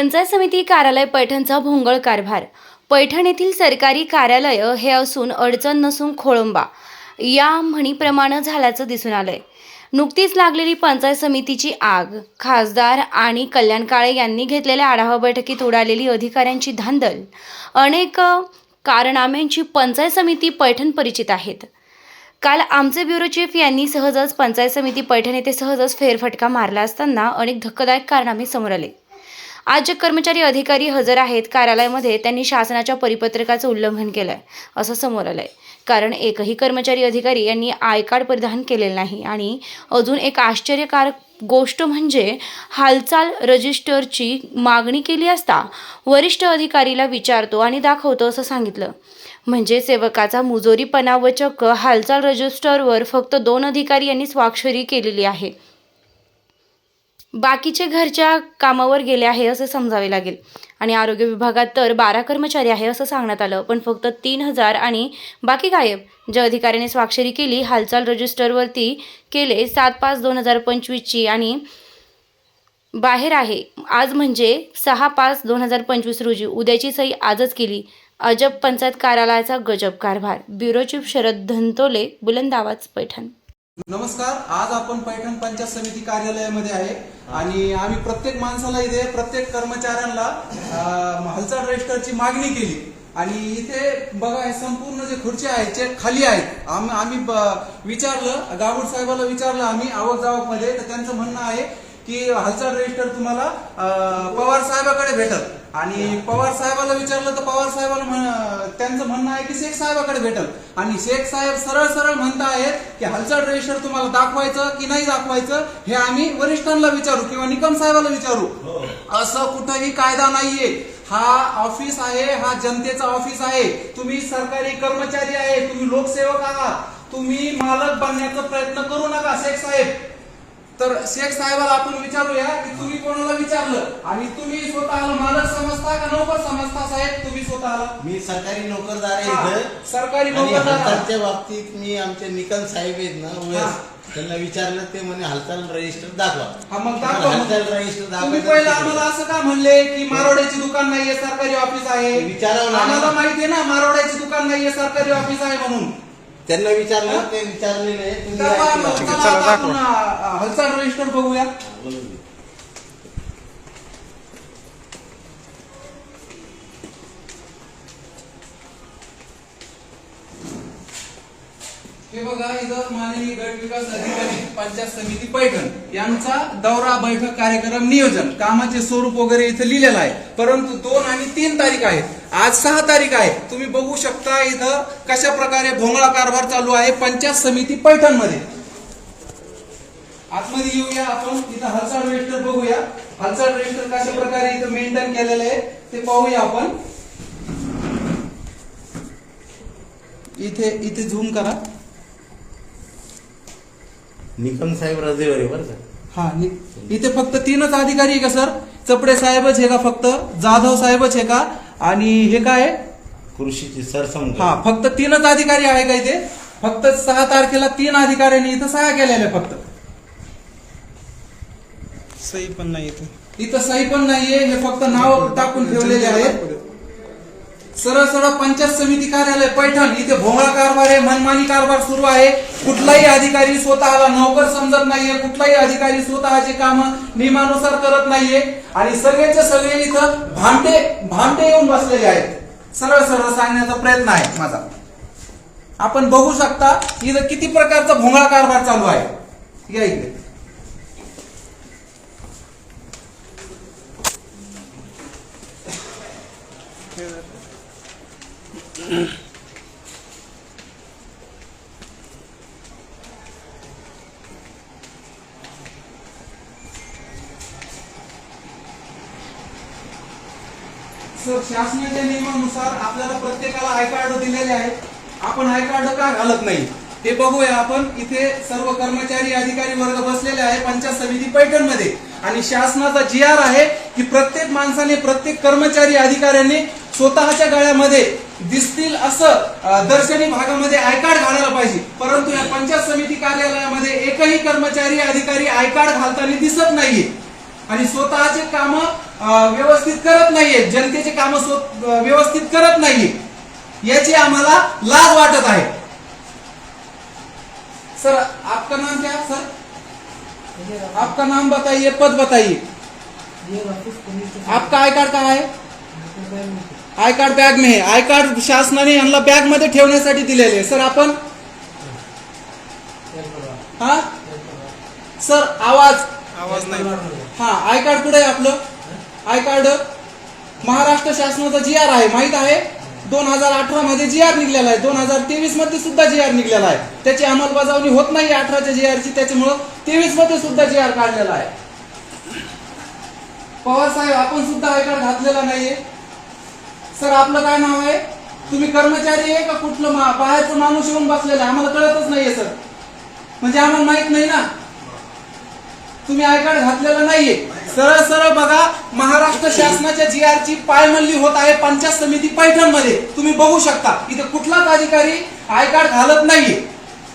पंचायत समिती कार्यालय पैठणचा भोंगळ कारभार. पैठण येथील सरकारी कार्यालय हे असून अडचण नसून खोळंबा. या म्हणीप्रमाणे झाल्याचं दिसून आलंय. नुकतीच लागलेली पंचायत समितीची आग. खासदार आणि कल्याण काळे यांनी घेतलेल्या आढावा बैठकीत उडालेली अधिकाऱ्यांची धांदल. अनेक कारनाम्यांची पंचायत समिती पैठण परिचित आहेत. काल आमचे ब्युरो चीफ यांनी सहजच पंचायत समिती पैठण येथे सहजच फेरफटका मारला असताना अनेक धक्कादायक कारनामे समोर आले. आज जे कर्मचारी अधिकारी हजर आहेत कार्यालयामध्ये त्यांनी शासनाच्या परिपत्रकाचं उल्लंघन केलं आहे असं समोर आलं आहे कारण एकही कर्मचारी अधिकारी यांनी आय कार्ड परिधान केलेलं नाही. आणि अजून एक आश्चर्यकारक गोष्ट म्हणजे हालचाल रजिस्टरची मागणी केली असता वरिष्ठ अधिकारीला विचारतो आणि दाखवतो असं सांगितलं. म्हणजे सेवकाचा मुजोरीपणा व चक्क हालचाल रजिस्टरवर फक्त दोन अधिकारी यांनी स्वाक्षरी केलेली आहे. बाकीचे घरच्या कामावर गेले आहे असे समजावे लागेल. आणि आरोग्य विभागात तर बारा कर्मचारी आहे असं सांगण्यात आलं पण फक्त तीन हजार आणि बाकी गायब. ज्या अधिकाऱ्याने स्वाक्षरी केली हालचाल रजिस्टरवरती केले सात पाच दोन हजार पंचवीसची आणि बाहेर आहे. आज म्हणजे सहा पाच दोन हजार पंचवीस रोजी. उद्याची सही आजच केली. अजब पंचायत कार्यालयाचा गजब कारभार ब्युरो चीफ शरद धंतोले बुलंद आवाज पैठण. नमस्कार आज आपण पैठण पंचायत समिती कार्यालयामध्ये आहे आणि आम्ही प्रत्येक माणसाला इथे प्रत्येक कर्मचाऱ्यांना हालचाल रजिस्टरची मागणी केली. आणि इथे बघा हे संपूर्ण जे खुर्ची आहेत ते खाली आहेत आम्ही विचारलं गावड साहेबाला विचारलं आम्ही आवक जावकमध्ये तर त्यांचं म्हणणं आहे की हालचाल रजिस्टर तुम्हाला पवार साहेबाकडे भेटल. आणि पवार साहेबाला विचारलं तर पवार साहेबाला म्हण- त्यांचं म्हणणं आहे की शेख साहेबाकडे भेटल. आणि शेख साहेब सरळ सरळ म्हणत आहेत की हालचाल रजिस्टर तुम्हाला दाखवायचं की नाही दाखवायचं हे आम्ही वरिष्ठांना विचारू किंवा निकम साहेबाला विचारू. असं कुठंही कायदा नाहीये. हा ऑफिस आहे हा जनतेचा ऑफिस आहे. तुम्ही सरकारी कर्मचारी आहे तुम्ही लोकसेवक आहात. तुम्ही मालक बनण्याचा प्रयत्न करू नका शेख साहेब. तर शेख साहेबाला आपण विचारूया की तुम्ही कोणाला विचारलं आणि तुम्ही स्वतःला मालक समजता का नोकर समजता साहेब तुम्ही स्वतःला मी सरकारी नोकरदार आहे इथं सरकारी आणि नोकरदार आहे. हालचालच्या बाबतीत मी आमचे निकम साहेब आहेत ना हा. त्यांना विचारलं ते म्हणे हालचाल रजिस्टर दाखवा हा मग दाखवा हालचाल. रजिस्टर तुम्ही दाखवा पहिला आम्हाला असं का म्हणले की मारोड्याची दुकान नाहीये सरकारी ऑफिस आहे विचारावं लागेल. आम्हाला माहितीये ना मारोड्याची दुकान नाहीये सरकारी ऑफिस आहे म्हणून त्यांना? विचारलं ते विचारले नाही तुम्ही. चला रजिस्टर बघूया. हे बघा इथं माननीय गट विकास अधिकारी पंचायत समिती पैठण यांचा दौरा बैठक कार्यक्रम नियोजन कामाचे स्वरूप वगैरे इथं लिहिलेलं आहे परंतु दोन आणि तीन तारीख आहे आज सहा तारीख आहे. तुम्ही बघू शकता इथं कशा प्रकारे भोंगळा कारभार चालू आहे पंचायत समिती पैठणमध्ये आतमध्ये येऊया आपण. इथं हालचाल रजिस्टर बघूया. हालचाल रजिस्टर कशा प्रकारे इथं मेंटेन केलेलं आहे ते पाहूया आपण. इथे इथे झूम करा. निकम साहेब रजेवर बरं का? हा नि- इथे फक्त तीनच अधिकारी आहे का सर? चपडे साहेबच आहे का फक्त? जाधव साहेबच आहे का? आणि हे काय? आहे? कृषीची सरसंघ. हा फक्त तीनच अधिकारी आहे का इथे? फक्त सहा तारखेला तीन अधिकाऱ्यांनी इथं सह्या केलेल्या आहे फक्त. सही पण नाही इथे. इथं सही पण नाहीये हे फक्त नाव टाकून ठेवलेले आहेत. सरळ सरळ पंचायत समिती कार्यालय पैठण इथे भोंगळा कारभार आहे मनमानी कारभार सुरू आहे. कुठलाही अधिकारी स्वतःला नोकर समजत नाहीये कुठलाही अधिकारी स्वतःचे काम नियमानुसार करत नाहीये. आणि सगळेचे सगळे इथं भांडे येऊन बसलेले आहेत. सरळ सरळ सांगण्याचा प्रयत्न आहे माझा. आपण बघू शकता इथं किती प्रकारचा भोंगळा कारभार चालू आहे. या इकडे सर शासनाच्या नियमानुसार आपल्याला प्रत्येकाला आय कार्ड दिलेले आहेत. आपण आय कार्ड का घालत नाही? हे बघूया आपण. इथे सर्व कर्मचारी अधिकारी वर्ग बसलेले आहे पंचायत समिती पैठणमध्ये आणि शासनाचा जी आर आहे की प्रत्येक माणसाने प्रत्येक कर्मचारी अधिकाऱ्यांनी स्वतःच्या गळ्यामध्ये दिसतील असं दर्शनी भागामध्ये आय कार्ड घालायला पाहिजे. परंतु या पंचायत समिती कार्यालयामध्ये एकही कर्मचारी अधिकारी आय कार्ड घालताना दिसत नाहीये. आणि स्वतःचे काम व्यवस्थित करत नाहीये. जनतेचे काम व्यवस्थित करत नाहीये. याची आम्हाला लाज वाटत आहे. सर आपका नाम क्या सर? आपका नाम बताइए पद बताइए. आपका आय कार्ड काय है? आय कार्ड बॅग मे आय कार्ड शासनाने यांना बॅगमध्ये ठेवण्यासाठी दिलेले आहे. सर आपण? हा? सर आवाज. आवाज नाही. हा आय कार्ड कुठे आहे आपलं? आय कार्ड महाराष्ट्र शासनाचा जी आर आहे माहीत आहे? दोन हजार अठरा मध्ये जी आर निघलेला आहे. दोन हजार तेवीसमध्ये सुद्धा जी आर निघलेला आहे. त्याची अंमलबजावणी होत नाही अठराच्या जी आरची त्याच्यामुळं तेवीसमध्ये सुद्धा जी आर काढलेला आहे. पवार साहेब आपण सुद्धा आय कार्ड घातलेला नाहीये. सर आपलं काय नाव आहे? तुम्ही कर्मचारी आहे का कुठलं मा- बाहेरचं माणूस येऊन बसलेला आहे? आम्हाला कळतच नाहीये सर. म्हणजे आम्हाला माहीत नाही ना. तुम्ही आय कार्ड घातलेलं नाहीये. सरळ सरळ बघा महाराष्ट्र शासनाच्या जी आर ची पायमल्ली होत आहे पंचायत समिती पैठणमध्ये तुम्ही बघू शकता. इथे कुठलाच अधिकारी आय कार्ड घालत नाहीये.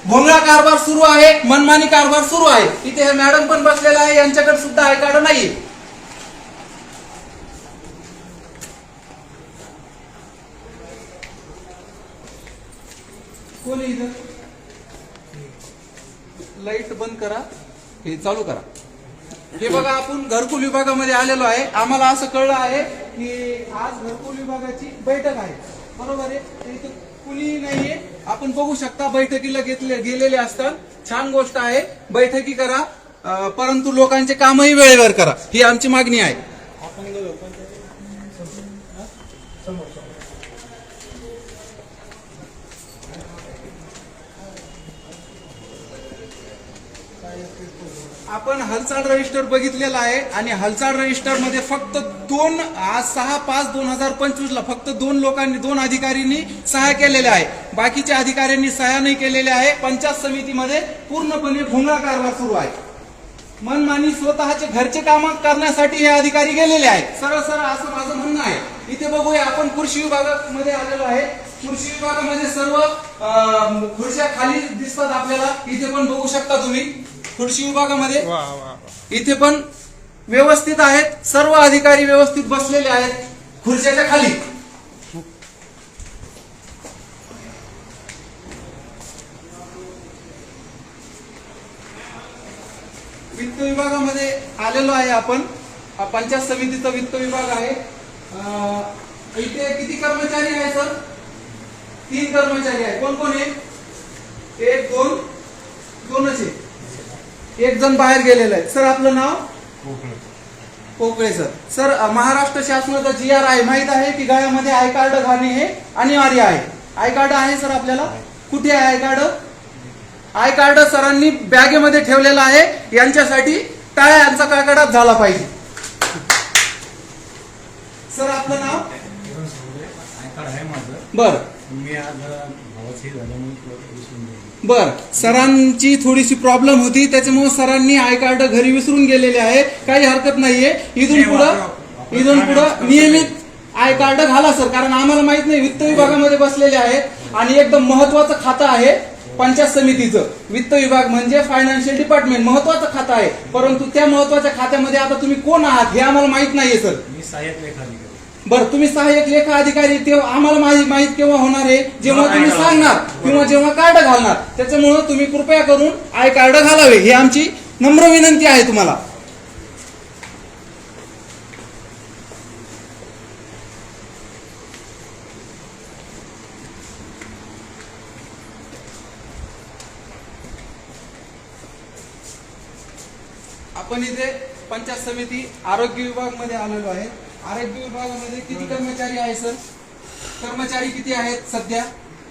भोंगळा कारभार सुरू आहे मनमानी कारभार सुरू आहे. इथे हे मॅडम पण बसलेला आहे यांच्याकडे सुद्धा आय कार्ड नाहीये. कोणी इथं? लाइट बंद करा. हे चालू करा. हे बघा आपण घरकुल विभागामध्ये आलेलो आहे. आम्हाला असं कळलं आहे की आज घरकुल विभागाची बैठक आहे. बरोबर आहे? तर इथं कुणी नाहीये. आपण बघू शकता बैठकीला घेतले गेलेले असतात. छान गोष्ट आहे. बैठकी करा. परंतु लोकांचे कामही वेळेवर करा. ही आमची मागणी आहे. आपण हालचाल रजिस्टर बघितलेला आहे आणि हालचाल रजिस्टरमध्ये फक्त दोन आज सहा पाच दोन हजार पंचवीस ला फक्त दोन लोकांनी दोन अधिकाऱ्यांनी सहा केलेल्या आहे. बाकीच्या अधिकाऱ्यांनी सहा नाही केलेल्या आहे. पंचायत समितीमध्ये पूर्णपणे भोंगळा कारभार सुरू आहे. मनमानी स्वतःचे घरचे काम करण्यासाठी हे अधिकारी गेलेले आहेत. सरळ सरळ असं माझं म्हणणं आहे. इथे बघूया आपण कृषी विभागामध्ये आलेलो आहे. कृषी विभागामध्ये सर्व खुर्च्या खाली दिसतात आपल्याला. इथे पण बघू शकता तुम्ही. कृषी विभागामध्ये. वा वा वा. इथे पण व्यवस्थित आहेत. सर्व अधिकारी व्यवस्थित बसलेले आहेत खुर्च्याच्या खाली. वित्त विभागामध्ये आलेलो आहे आपण. पंचायत समितीचा वित्त विभाग आहे. इथे किती कर्मचारी आहे सर? तीन कर्मचारी आहे कोण कोण आहे एक दोन दोनच आहे एक जण बाहेर गेलेला आहे. सर आपलं नाव? पोकळे सर. सर महाराष्ट्र शासनाचा जी आर आहे माहीत आहे की गळ्यामध्ये आय कार्ड घालणे हे अनिवार्य आहे? आय कार्ड आहे सर आपल्याला? कुठे आहे आय कार्ड आय कार्ड सरांनी बॅगेमध्ये ठेवलेला आहे. यांच्यासाठी टाळ्या यांचा कडकडाट झाला पाहिजे. सर आपलं नाव? आयकार्ड आहे. माझं. बर. मी आज भावाची झाल्यामुळे बर सरांची थोडीशी प्रॉब्लेम होती त्याच्यामुळे सरांनी आय कार्ड घरी विसरून गेलेले आहे. काही हरकत नाहीये. इथून पुढं इथून पुढं नियमित आय कार्ड घाला सर कारण आम्हाला माहीत नाही वित्त विभागामध्ये बसलेले आहेत आणि एकदम महत्वाचं खातं आहे पंचायत समितीचं. वित्त विभाग म्हणजे फायनान्शियल डिपार्टमेंट महत्वाचं खातं आहे. परंतु त्या महत्त्वाच्या खात्यामध्ये आता तुम्ही कोण आहात हे आम्हाला माहीत नाहीये सर. मी बरं तुम्ही सहाय्यक लेखा अधिकारी तेव्हा आम्हाला माहिती माहीत केव्हा होणार आहे जेव्हा तुम्ही सांगणार किंवा जेव्हा कार्ड घालणार त्याच्यामुळं तुम्ही कृपया करून आय कार्ड घालावे. ही आमची नम्र विनंती आहे तुम्हाला. आपण इथे पंचायत समिती आरोग्य विभागमध्ये आलेलो आहे. आरोग्य विभागामध्ये किती कर्मचारी आहे सर? कर्मचारी किती आहेत सध्या?